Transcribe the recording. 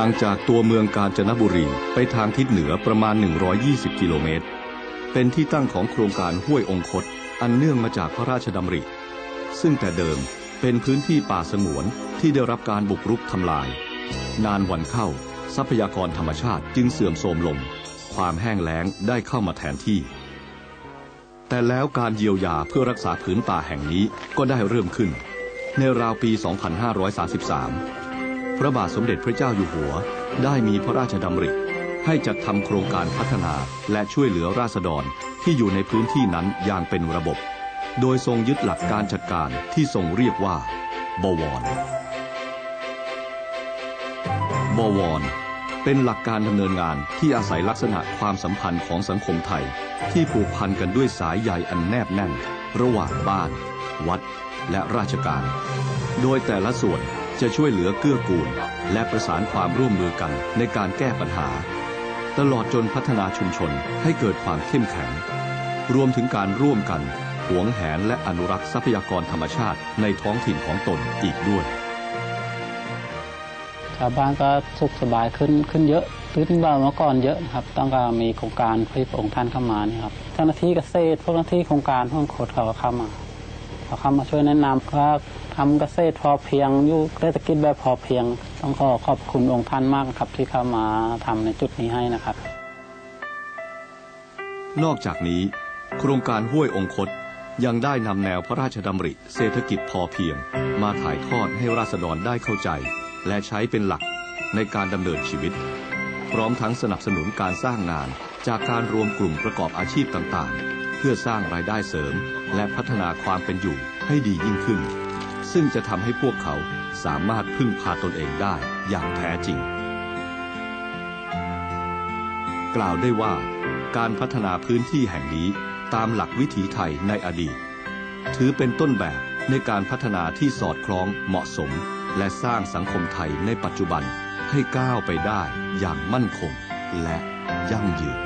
างจากตัวเมืองกาญจนบุรีไปทางทิศเหนือประมาณ 120 กิโลเมตร เป็นที่ตั้งของโครงการห้วยองคต อันเนื่องมาจากพระราชดำริ ซึ่งแต่เดิมเป็นพื้นที่ป่าสงวนที่ได้รับการบุกรุกทำลาย นานวันเข้า ทรัพยากรธรรมชาติจึงเสื่อมโทรมลง ความแห้งแล้งได้เข้ามาแทนที่ แต่แล้วการเยียวยาเพื่อรักษาผืนป่าแห่งนี้ก็ได้เริ่มขึ้น ในราวปี 2533 พระบาทสมเด็จพระเจ้าอยู่หัว ได้มีพระราชดำริ ให้จัดทำโครงการพัฒนาและช่วยเหลือราษฎรที่อยู่ในพื้นที่นั้นอย่างเป็นระบบ โดยทรงยึดหลักการจัดการที่ทรงเรียกว่า บวร บวร เป็นหลักการดำเนินงานที่อาศัยลักษณะความสัมพันธ์ของสังคมไทย ที่ผูกพันกันด้วยสายใยอันแนบแน่น ระหว่างบ้าน วัด และราชการ โดยแต่ละส่วน จะช่วยเหลือเกื้อกูล และประสานความร่วมมือกันในการแก้ปัญหา ตลอดจนพัฒนาชุมชนให้เกิดความเข้มแข็ง รวมถึงการร่วมกันหวงแหนและอนุรักษ์ทรัพยากรธรรมชาติในท้องถิ่นของตนอีกด้วย ชาวบ้านก็สุขสบายขึ้นขึ้นเยอะขึ้นกว่าเมื่อก่อนเยอะครับต้องการมีโครงการพระองค์ท่านเข้ามานี่ครับเจ้าหน้าที่เกษตรพวกหน้าที่โครงการพวกโคดเขาเข้ามา เขาเข้ามาช่วยแนะนำว่าทำเกษตรพอเพียงอยู่เศรษฐกิจแบบพอเพียง ต้องขอขอบคุณองค์ท่านมากครับ ที่เข้ามาทำในจุดนี้ให้นะครับ นอกจากนี้ โครงการห้วยองคตยังได้นำแนวพระราชดำริเศรษฐกิจพอเพียง มาถ่ายทอดให้ราษฎรได้เข้าใจ และใช้เป็นหลักในการดำเนินชีวิต พร้อมทั้งสนับสนุนการสร้างงานจากการรวมกลุ่มประกอบอาชีพต่างๆ พื่อสร้างรายได้เสริม และพัฒนาความเป็นอยู่ให้ดียิ่งขึ้น ซึ่งจะทำให้พวกเขาสามารถพึ่งพาตนเองได้อย่างแท้จริง กล่าวได้ว่า การพัฒนาพื้นที่แห่งนี้ตามหลักวิถีไทยในอดีต ถือเป็นต้นแบบในการพัฒนาที่สอดคล้องเหมาะสม และสร้างสังคมไทยในปัจจุบันให้ก้าวไปได้อย่างมั่นคงและยั่งยืน